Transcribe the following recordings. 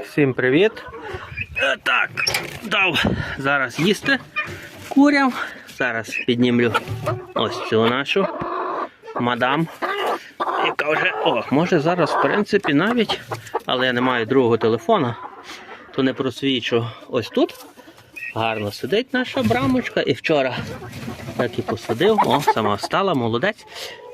Всім привіт. Е, Так, дав зараз їсти курям. Зараз піднімлю ось цю нашу мадам. Яка вже, о, може зараз, в принципі, навіть, але я не маю другого телефона, то не просвічу. Ось тут гарно сидить наша брамочка. І вчора так і посадив. О, сама встала, молодець.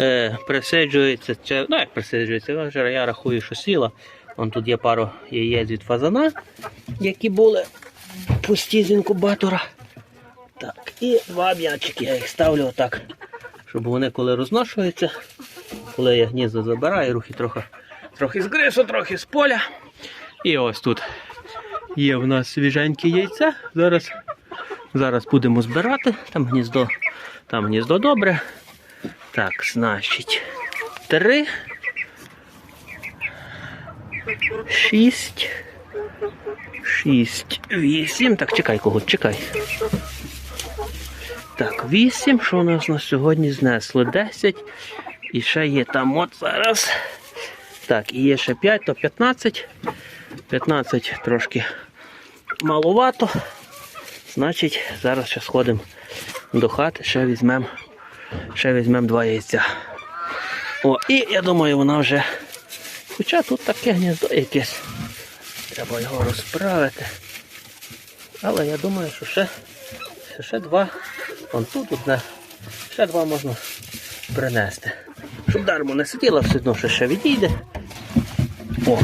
Е, присиджується, ну як присиджується, я рахую, що сіла. Вон тут є пару яєць від фазана, які були пусті з інкубатора. Так, і два м'ячики. Я їх ставлю отак, щоб вони коли розношуються, коли я гніздо забираю, рухи трохи, трохи з грису, трохи з поля. І ось тут є в нас свіженькі яйця. Зараз, зараз будемо збирати. Там гніздо, там гніздо добре. Так, значить, три. Шість. Шість. Вісім. Так, чекай кого, чекай. Так, вісім. Що у нас на сьогодні знесли? Десять. І ще є там от зараз. Так, і є ще 5, то 15. 15 трошки маловато. Значить, зараз ще сходимо до хати, ще візьмемо ще візьмем два яйця. О, і я думаю, вона вже. Хоча тут таке гніздо якесь. Треба його розправити. Але я думаю, що ще, ще, ще два. Вон тут одне. Ще два можна принести. Щоб дармо не сиділа, все одно що ще відійде. О!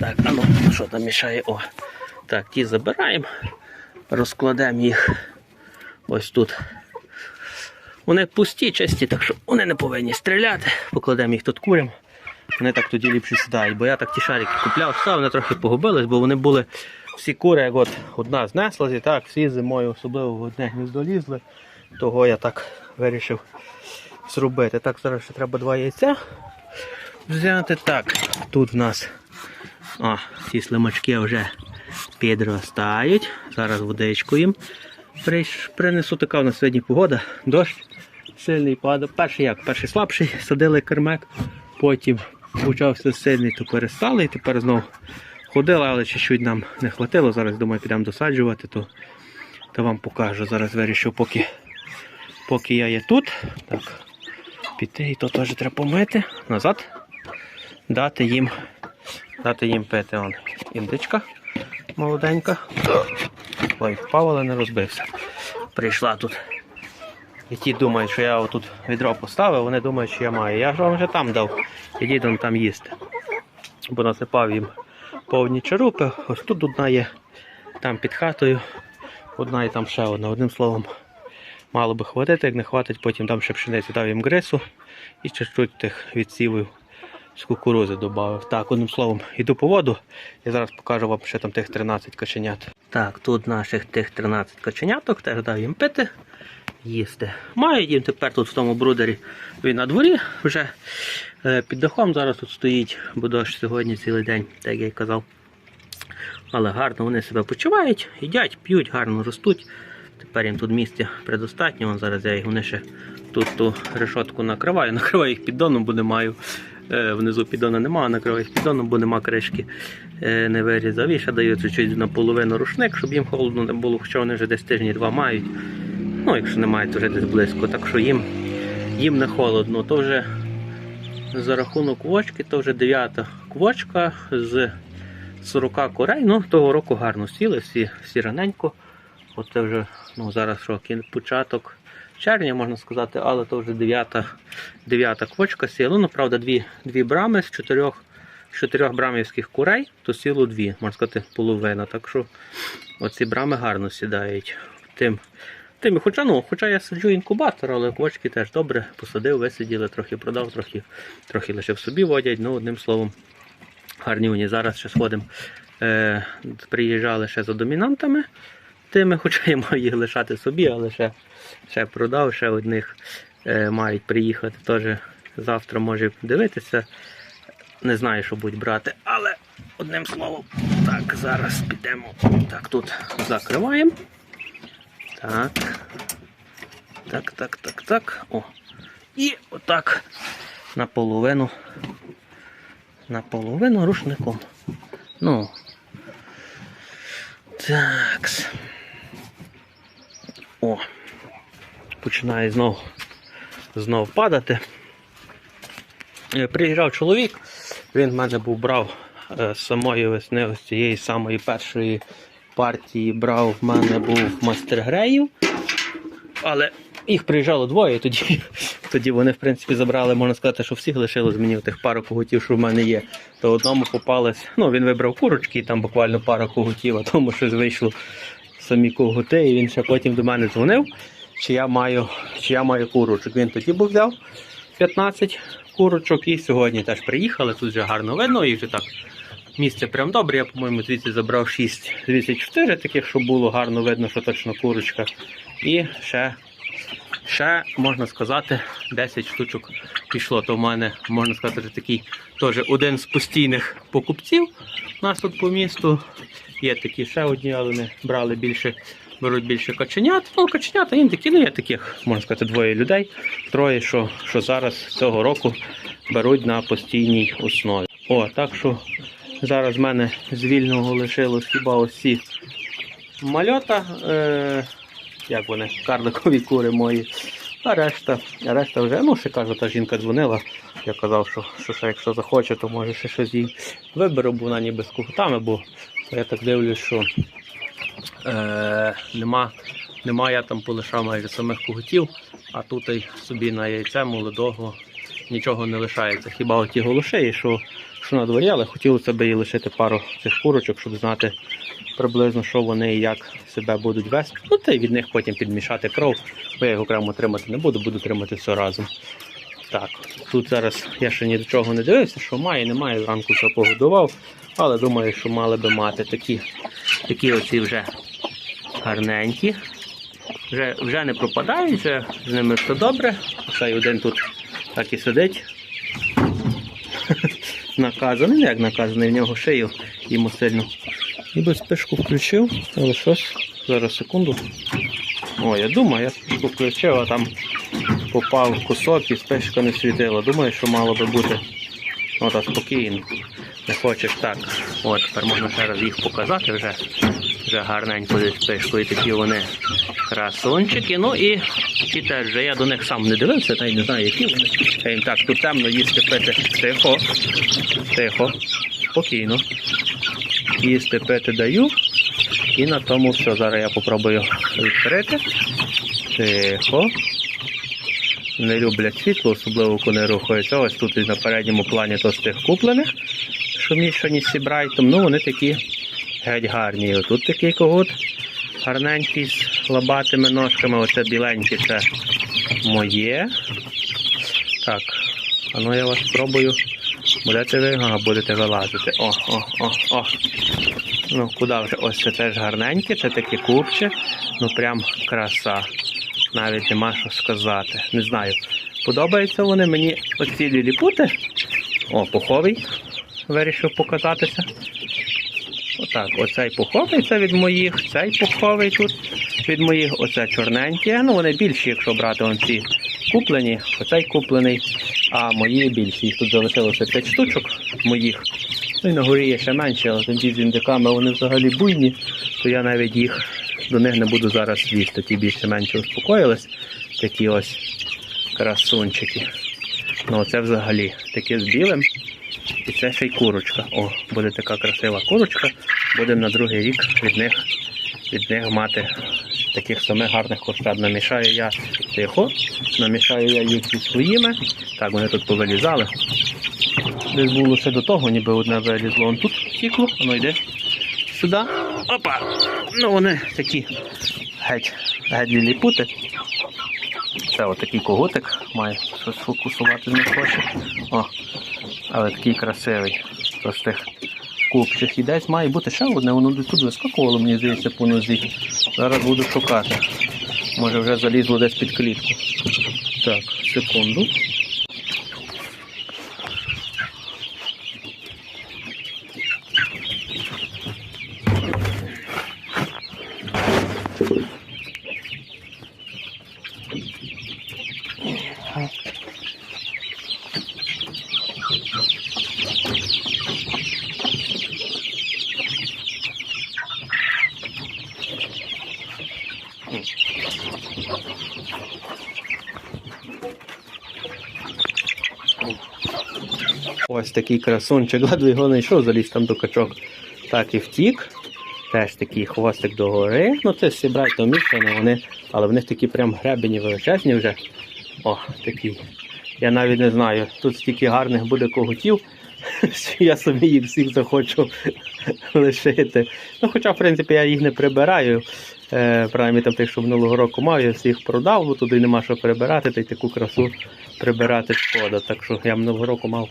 Так, а ну, що там мішає? О. Так, ті забираємо, розкладемо їх ось тут. Вони пусті, чисті, так що вони не повинні стріляти. Покладемо їх тут курям. Вони так тоді ліпше сідають. Бо я так ті шарики купляв, все, вони трохи погубились, бо вони були всі кури, як от одна знеслась, і так, всі зимою, особливо в одне гніздо лізли. Того я так вирішив зробити. Так, зараз ще треба два яйця взяти. Так, тут в нас о, ці слимачки вже підростають. Зараз водичку їм принесу. Така в нас сьогодні погода, дощ сильний падав. Перший як? Перший слабший, садили кермек, потім почався сильний, то перестали і тепер знову ходили, але чуть-чуть нам не хватило. Зараз думаю, підемо досаджувати, то, то вам покажу. Зараз вирішив, поки, поки я є тут. Так, піти і то теж треба помити. Назад. Дати їм, дати їм пити. Он, індичка молоденька. Ой, впав, не розбився. Прийшла тут. І ті думають, що я отут відро поставив, вони думають, що я маю. Я ж вам вже там дав. Ідіть он там їсти. Бо насипав їм повні чарупи. Ось тут одна є, там під хатою. Одна і там ще одна. Одним словом, мало би хватити, як не хватить, потім там ще пшениці дав їм грису і чуть-чуть тих відсівів з кукурузи додав. Так, одним словом, йду по воду. Я зараз покажу вам ще там тих 13 каченят. Так, тут наших тих 13 каченяток, теж дав їм пити, їсти. Мають їм тепер тут в тому брудері він на дворі вже е, під дахом зараз тут стоїть, бо дощ сьогодні цілий день, так як я казав. Але гарно вони себе почувають, їдять, п'ють, гарно ростуть. Тепер їм тут місця предостатньо. Вон зараз я їх вони ще тут ту решотку накриваю. Накриваю їх піддоном, бо не маю. Е, внизу піддона немає, накриваю їх піддоном, бо нема кришки. Е, не вирізав. І ще даю чуть-чуть наполовину рушник, щоб їм холодно не було, хоча вони вже десь тижні два мають. Ну, якщо не мають, то вже десь близько. Так що їм, їм не холодно. То вже за рахунок квочки, то вже дев'ята квочка з 40 курей. Ну, того року гарно сіли, всі, всі раненько. От це вже ну, зараз що, початок червня, можна сказати, але то вже дев'ята, дев'ята квочка сіла. Ну, правда, дві, дві брами з чотирьох, з чотирьох брамівських курей, то сіло дві, можна сказати, половина. Так що оці брами гарно сідають. Тим, тим, хоча, ну, хоча я сиджу інкубатор, але квочки теж добре посадив, висиділи, трохи продав, трохи, трохи в собі водять. Ну, одним словом, гарні вони. Зараз ще сходимо. Е, приїжджали ще за домінантами тими, хоча я маю їх лишати собі, але ще, ще продав, ще одних е, мають приїхати. Теж завтра може дивитися. Не знаю, що будуть брати, але одним словом, так, зараз підемо. Так, тут закриваємо. Так. Так, так, так, так. О. І отак наполовину. Наполовину рушником. Ну, Такс. О, починає знов, знов падати. Е, Приїжджав чоловік, він в мене був брав е, з самої весни ось цієї самої першої партії брав в мене був мастер греїв. Але їх приїжджало двоє, тоді, тоді вони, в принципі, забрали, можна сказати, що всіх лишилось мені тих пару когутів, що в мене є. То одному попалось, ну він вибрав курочки, там буквально пара когутів, а тому щось вийшло самі когути, і він ще потім до мене дзвонив, чи я маю, чи я маю курочок. Він тоді був взяв 15 курочок і сьогодні теж приїхали. Тут вже гарно видно, і вже так. Місце прям добре. Я, по-моєму, звідси забрав 6, звідси 4 таких, щоб було гарно видно, що точно курочка. І ще, ще можна сказати, 10 штучок пішло. То в мене, можна сказати, такий теж один з постійних покупців у нас тут по місту. Є такі ще одні, але вони брали більше, беруть більше каченят. Ну, каченята їм такі, ну є таких, можна сказати, двоє людей, троє, що, що зараз цього року беруть на постійній основі. О, так що зараз в мене з вільного лишилось хіба ось ці мальота, е, як вони, карликові кури мої. А решта, решта вже, ну ще кажу, та жінка дзвонила. Я казав, що, що ще якщо захоче, то може ще щось їй виберу, бо вона ніби з кухтами, бо я так дивлюсь, що е, нема, нема, я там полишав майже самих коготів, а тут собі на яйце молодого нічого не лишається. Хіба оті голошеї, що, що на дворі, але хотілося б їй лишити пару цих курочок, щоб знати приблизно, що вони і як себе будуть вести. Ну та й від них потім підмішати кров, бо я їх окремо тримати не буду, буду тримати все разом. Так, тут зараз я ще ні до чого не дивився, що має, немає, зранку все погодував, але думаю, що мали би мати такі, такі оці вже гарненькі. Вже, вже не пропадають, вже з ними все добре. Цей один тут так і сидить. Наказаний, ну як наказаний, в нього шию йому сильно. Ніби спишку включив, але щось. Зараз секунду. О, я думаю, я спишку включив, а там попав кусок і спишка не світила. Думаю, що мало би бути. О, та спокійно. Не хочеш так. От, тепер можна ще їх показати вже. Вже гарненько спишкою такі вони красунчики. Ну і ті теж я до них сам не дивився, та й не знаю, які вони. Я їм так тут темно їсти пити. Тихо. Тихо. Спокійно. Їсти пити даю. І на тому все. Зараз я попробую відкрити. Тихо. Не люблять світло, особливо коли рухаються. Ось тут і на передньому плані то з тих куплених, що мішані з сібрайтом. Ну вони такі геть гарні. Отут такий когут гарненький з лобатими ножками. Оце біленьке це моє. Так, а ну я вас спробую. Будете ви? Ага, будете вилазити. О, о, о, о. Ну, куди вже? Ось це теж гарненьке, це таке курче. Ну прям краса. Навіть нема що сказати. Не знаю. Подобаються вони мені оці ліліпути. О, пуховий. Вирішив показатися. Отак, оцей пуховий від моїх, цей пуховий тут від моїх, оце чорненькі. Ну вони більші, якщо брати вон ці куплені, оцей куплений, а мої більші. Їх тут залишилося 5 штучок моїх. Ну і на горі є ще менші, але тоді з індиками вони взагалі буйні, то я навіть їх до них не буду зараз їсти. Ті більше менше успокоїлись. Такі ось красунчики. Ну це взагалі таке з білим. І це ще й курочка. О, буде така красива курочка. Будемо на другий рік від них, від них мати таких самих гарних курчат. Намішаю я тихо, намішаю я їх зі своїми. Так, вони тут повилізали. Десь було ще до того, ніби одне вилізло. Он тут тікло, воно йде сюди. Опа! Ну вони такі геть, геть ліліпути. Це отакий коготик, має щось фокусувати не хоче. Але такий красивий простих купчих. І десь має бути ще одне, воно тут вискакувало, мені здається, по нозі. Зараз буду шукати. Може вже залізло десь під клітку. Так, секунду. Thank you. Ось такий красунчик, ледве його не йшов, заліз там до качок. Так і втік. Теж такий хвостик догори. Ну це всі брати мішані, вони, але в них такі прям гребені величезні вже. О, такий. Я навіть не знаю. Тут стільки гарних буде когутів, що я собі їх всіх захочу лишити. Ну, хоча, в принципі, я їх не прибираю. Е, принаймні там тих, що минулого року мав, я всіх продав, бо туди нема що прибирати, та й таку красу прибирати шкода. Так що я минулого року мав,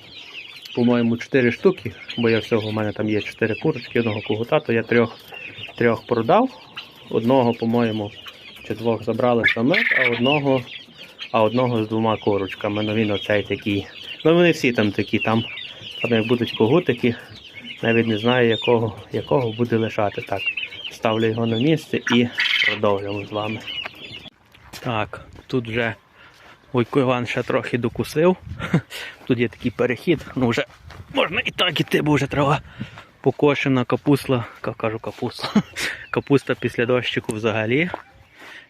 по-моєму, 4 штуки, бо я всього, у мене там є 4 курочки, одного когута, то я трьох, трьох продав. Одного, по-моєму, чи двох забрали самих, а одного, а одного з двома курочками. Ну він оцей такий. Ну вони всі там такі, там, там як будуть когутики, навіть не знаю, якого, якого буде лишати. Так, ставлю його на місце і продовжуємо з вами. Так, тут вже Войко Іван ще трохи докусив. Тут є такий перехід, ну вже можна і так іти, бо вже трава покошена, капуста, ка- кажу капуста. Капуста після дощику взагалі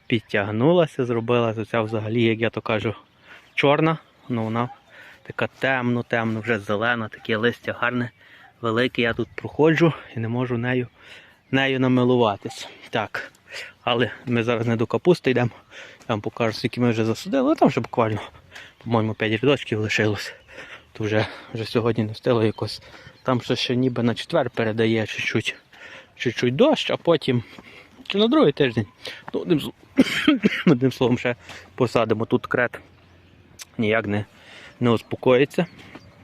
підтягнулася, зробилася ця взагалі, як я то кажу, чорна. Ну вона така темно, темно, вже зелена, таке листя гарне, велике. Я тут проходжу і не можу нею, нею намилуватись. Так. Але ми зараз не до капусти йдемо. Я вам покажу, скільки ми вже засадили. Але там вже буквально, по-моєму, 5 рядочків лишилось. То вже, вже сьогодні не встило якось. Там ще, ще ніби на четвер передає чуть-чуть, дощ, а потім чи на другий тиждень. Ну, одним, одним словом, ще посадимо тут крет. Ніяк не, не успокоїться.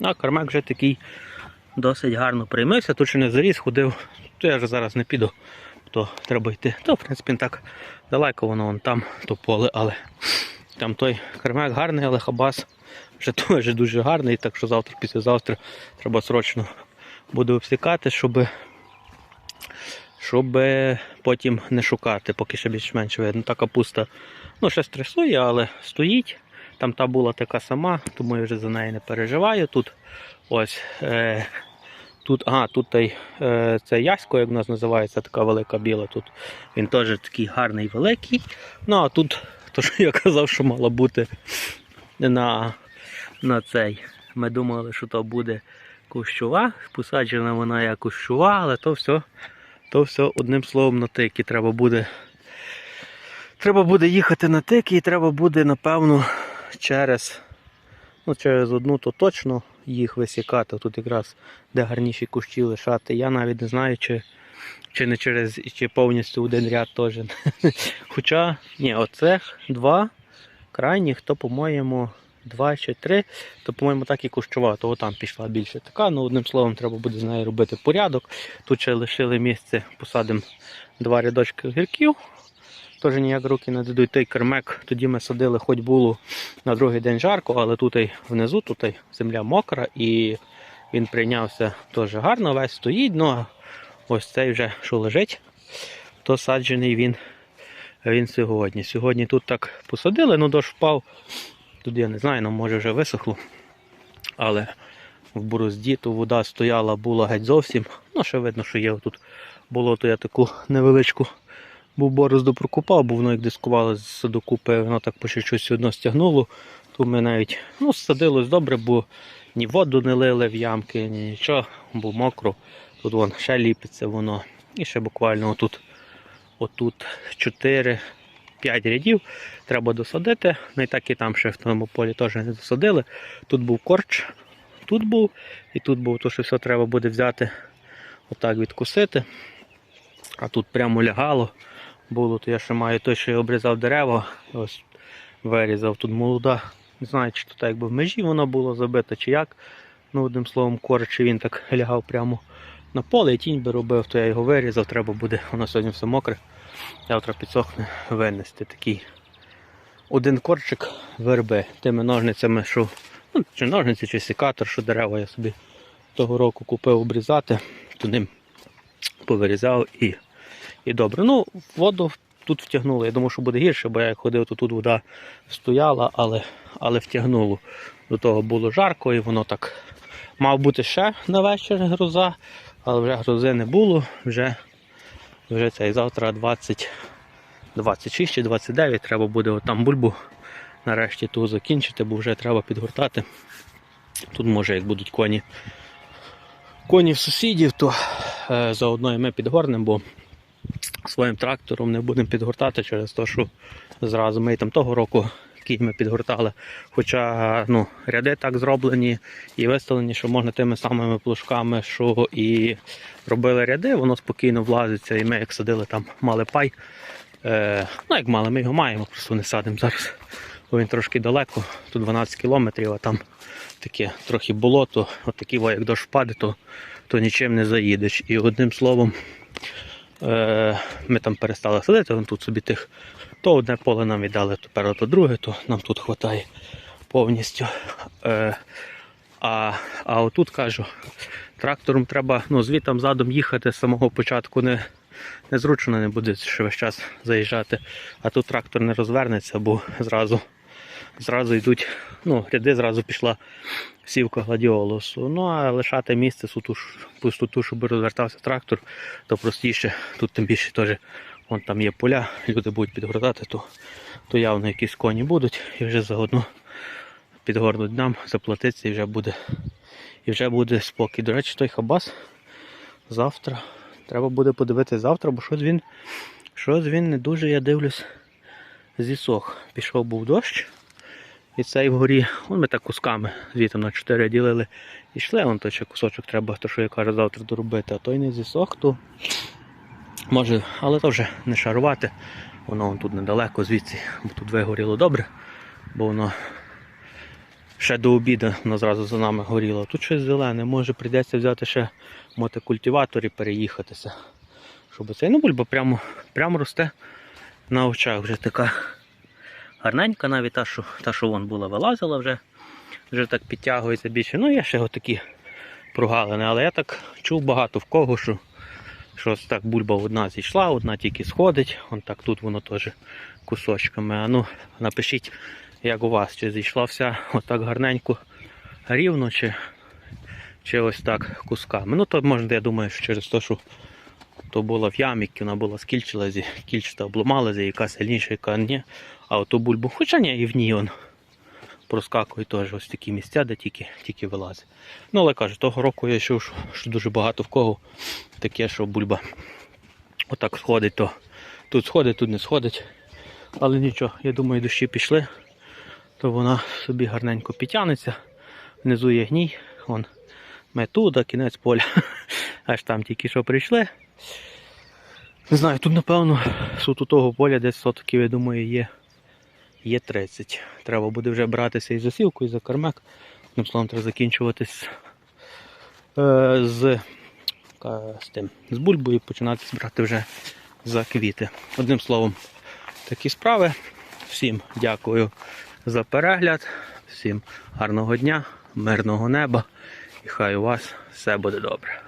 А кармак вже такий досить гарно приймився. Тут ще не заріс, ходив, то я вже зараз не піду то треба йти. То, в принципі, так далеко воно вон там, то поле, але там той кермек гарний, але хабас вже теж дуже гарний, так що завтра, післязавтра треба срочно буде обсікати, щоб, щоб потім не шукати, поки ще більш-менш видно. Та капуста ну, ще стресує, але стоїть. Там та була така сама, тому я вже за неї не переживаю. Тут ось. Е- Тут, ага, тут той, е, це ясько, як в нас називається, така велика біла. Тут він теж такий гарний великий. Ну а тут, то що я казав, що мало бути на, на цей. Ми думали, що то буде кущова. Посаджена вона як кущова, але то все, то все одним словом на тики. Треба буде, треба буде їхати на тики і треба буде, напевно, через, ну, через одну то точно їх висікати. Тут якраз де гарніші кущі лишати. Я навіть не знаю, чи, чи не через чи повністю один ряд теж. Хоча, ні, оцех два крайніх, то, по-моєму, два чи три, то, по-моєму, так і кущова, то там пішла більше така. Ну, одним словом, треба буде з нею робити порядок. Тут ще лишили місце, посадимо два рядочки огірків. Теж ніяк руки не дадуть той кермек. Тоді ми садили, хоч було на другий день жарко, але тут внизу тут земля мокра і він прийнявся теж гарно, весь стоїть. Ну а ось цей вже що лежить, то саджений він, він сьогодні. Сьогодні тут так посадили, ну дощ впав. Тут я не знаю, ну може вже висохло. Але в борозді то вода стояла, була геть зовсім. Ну, ще видно, що є тут болото, я таку невеличку був борозду прокупав, бо воно як дискувало з докупи, воно так по чуть-чуть одно стягнуло. То ми навіть ну, садилось добре, бо ні воду не лили в ямки, ні нічого, бо мокро. Тут вон ще ліпиться воно. І ще буквально отут, отут 4-5 рядів треба досадити. Ну і так і там ще в тому полі теж не досадили. Тут був корч, тут був і тут був, то що все треба буде взяти, отак відкусити. А тут прямо лягало. Було, то я ще маю той, що я обрізав дерева. Ось вирізав тут молода. Не знаю, чи так якби в межі воно було забито, чи як. Ну, одним словом, коротше, він так лягав прямо на поле і тінь би робив, то я його вирізав, треба буде, воно сьогодні все мокре. Завтра підсохне винести такий один корчик верби тими ножницями, що ну, чи ножниці, чи секатор, що дерева я собі того року купив обрізати, то ним повирізав і, і добре. Ну, воду тут втягнуло. Я думав, що буде гірше, бо я ходив, то тут вода стояла, але, але втягнуло. До того було жарко і воно так мав бути ще на вечір гроза, але вже грози не було. Вже, вже цей завтра 20, 26 чи 29 треба буде отам бульбу нарешті ту закінчити, бо вже треба підгортати. Тут може, як будуть коні, коні в сусідів, то е, заодно і ми підгорнемо, бо своїм трактором не будемо підгортати через те, що зразу ми там того року кіньми підгортали. Хоча ну, ряди так зроблені і виставлені, що можна тими самими плужками, що і робили ряди, воно спокійно влазиться. І ми як садили там мали пай. Е, ну, як мали, ми його маємо, просто не садимо зараз. Бо він трошки далеко, тут 12 кілометрів, а там таке трохи болото, от такі, як дощ впаде, то, то нічим не заїдеш. І одним словом, ми там перестали садити, вон тут собі тих. То одне поле нам віддали, тепер ото друге, то нам тут вистачає повністю. Е, а, а отут кажу, трактором треба ну, звітом задом їхати з самого початку не, незручно не буде ще весь час заїжджати. А тут трактор не розвернеться, бо зразу, зразу йдуть, ну, ряди зразу пішла сівка гладіолусу. Ну а лишати місце пустоту, щоб розвертався трактор, то простіше. Тут тим більше теж вон там є поля, люди будуть підгортати, то, то явно якісь коні будуть і вже заодно підгорнуть нам, заплатиться і вже буде. І вже буде спокій. До речі, той хабас завтра. Треба буде подивитися завтра, бо щось він, щось він не дуже, я дивлюсь, зісох. Пішов був дощ. І цей вгорі, вон ми так кусками звітом на 4 ділили і йшли, той ще кусочок треба, то що я кажу, завтра доробити, а той не зісох, то може, але то вже не шарувати. Воно вон тут недалеко звідси, бо тут вигоріло добре, бо воно ще до обіду воно зразу за нами горіло. Тут щось зелене, може прийдеться взяти ще мотокультиватор і переїхатися. Щоб цей ну бульба прямо, прямо росте на очах вже така гарненька, навіть та, що, та, що вон була, вилазила вже, вже так підтягується більше. Ну, є ще отакі прогалини, але я так чув багато в кого, що, що так бульба одна зійшла, одна тільки сходить. Вон так тут воно теж кусочками. А ну, напишіть, як у вас, чи зійшла вся отак гарненько рівно, чи, чи ось так кусками. Ну, то можна, я думаю, що через те, що то була в ямі, вона була скільчилася, кільчата обламалася, яка сильніша, яка ні. А оту бульбу, хоча ні, і в ній он проскакує теж ось такі місця, де тільки, тільки вилазить. Ну, але кажу, того року я чув, що, дуже багато в кого таке, що бульба отак сходить, то тут сходить, тут не сходить. Але нічого, я думаю, дощі пішли, то вона собі гарненько підтягнеться. Внизу є гній, вон метуда, кінець поля. Аж там тільки що прийшли. Не знаю, тут, напевно, суто того поля десь сотків, я думаю, є, є 30. Треба буде вже братися і за сівку, і за кармек. Одним словом, треба закінчувати з, е, з, з, тим, з бульбою і починати збирати вже за квіти. Одним словом, такі справи. Всім дякую за перегляд, всім гарного дня, мирного неба і хай у вас все буде добре.